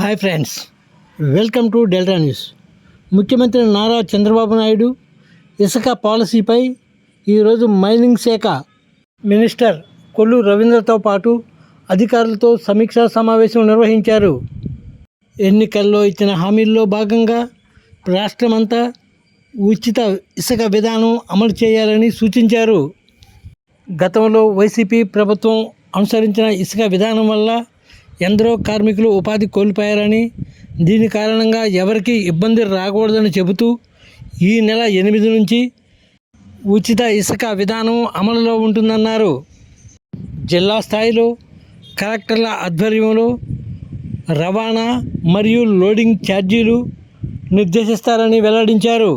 Hi friends welcome to Delta News. ముఖ్యమంత్రి నారా చంద్రబాబు నాయుడు ఇసుక పాలసీపై ఈరోజు మైనింగ్ శాఖ మినిస్టర్ కొల్లు రవీంద్రతో పాటు అధికారులతో సమీక్షా సమావేశం నిర్వహించారు. ఎన్నికల్లో ఇచ్చిన హామీల్లో భాగంగా రాష్ట్రమంతా ఉచిత ఇసుక విధానం అమలు చేయాలని సూచించారు. గతంలో వైసీపీ ప్రభుత్వం అనుసరించిన ఇసుక విధానం వల్ల ఎందరో కార్మికులు ఉపాధి కోల్పోయారని దీని కారణంగా ఎవరికీ ఇబ్బంది రాకూడదని చెబుతూ ఈ నెల ఎనిమిది నుంచి ఉచిత ఇసుక విధానం అమలులో ఉంటుందన్నారు. జిల్లా స్థాయిలో కలెక్టర్ల ఆధ్వర్యంలో రవాణా మరియు లోడింగ్ ఛార్జీలు నిర్దేశిస్తారని వెల్లడించారు.